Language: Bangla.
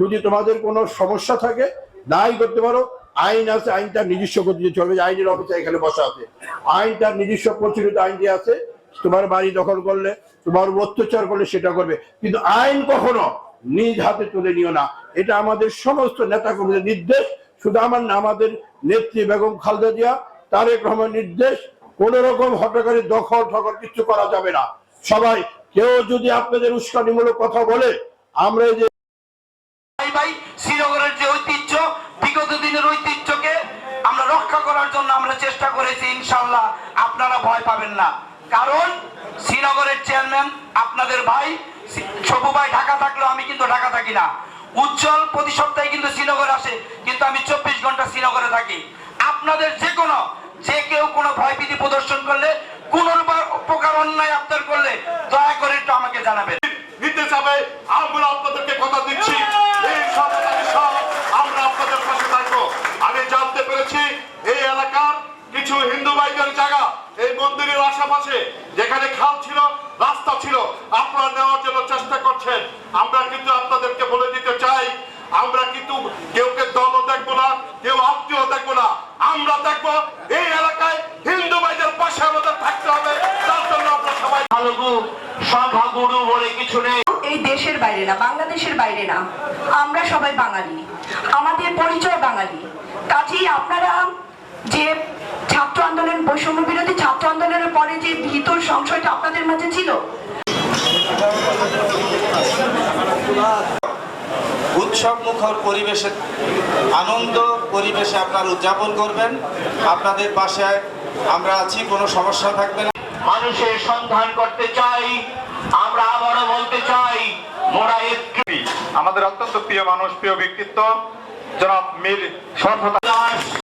যদি তোমাদের কোনো সমস্যা থাকে, নাই করতে পারো, আইন আছে আইন তার নিজস্ব গতিতে চলবে আইনের অফিসে এখানে বসা আছে। আইন তার নিজস্ব প্রচলিত আইন যে আছে, তোমার বাড়ি দখল করলে, তোমার অত্যাচার করলে সেটা করবে। কিন্তু আইন কখনো নিজ হাতে তুলে নিও না। এটা আমাদের সমস্ত নেতা কর্মীদের নির্দেশ। শুধু আমার না, আমাদের নেত্রী বেগম খালেদা জিয়া, তারেক রহমান নির্দেশ কোন রকম হটকারী, দখল ঠকল কিছু করা যাবে না। সবাই, কেউ যদি আপনাদের উস্কানিমূলক কথা বলে, আমরা এই যে ভাই, শ্রীনগরের যে ঐতিহ্য, বিগত দিনের ঐতিহ্যকে আমরা রক্ষা করার জন্য আমরা চেষ্টা করেছি, ইনশাল্লাহ। আপনারা ভয় পাবেন না। কারণ, শ্রীনগরের চেয়ারম্যান আপনাদের ভাই, সবু ভাই ঢাকা থাকলেও আমি কিন্তু ঢাকা থাকি না। উজ্জ্বল প্রতি সপ্তাহে কিন্তু শ্রীনগর আসে, কিন্তু আমি চব্বিশ ঘণ্টা শ্রীনগরে থাকি। আপনাদের যে কোনো, যে কেউ কোনো ভয়ভীতি প্রদর্শন করলে কোন প্রকার অন্যায় আপনার করলে, দয়া করে একটু আমাকে জানাবেন। নিতে যাবে আমরা আপনাদেরকে কথা দিচ্ছি। আমরা আশেপাশে যেখানে খাল ছিল, রাস্তা ছিল, আপনারা নেওয়ার জন্য চেষ্টা করছেন। আমরা কিন্তু আপনাদেরকে বলে দিতে চাই, আমরা কিন্তু কেউকে দলও দেখব না, কেউ আত্মীয় দেখব না। আমরা দেখব এই বলে কিছু নেই। এই দেশের বাইরে না বাংলাদেশের বাইরে না। আমরা সবাই বাঙালি। আমাদের পরিচয় বাঙালি। কাজেই আপনারা যে ছাত্র আন্দোলন বৈষম্য বিরোধী ছাত্র আন্দোলনের পরে যে ভিতর সংশয়টা আপনাদের মাঝে ছিল উৎসব মুখর পরিবেশে আনন্দ পরিবেশে আপনারা উদযাপন করবেন। আপনাদের পাশে আমরা আছি কোনো সমস্যা থাকবে না। মানুষের সন্ধান করতে চাই, আমরা আবারও বলতে চাই, মোরা আমাদের অত্যন্ত প্রিয় মানুষ, প্রিয় ব্যক্তিত্ব, জনাব মীর দাস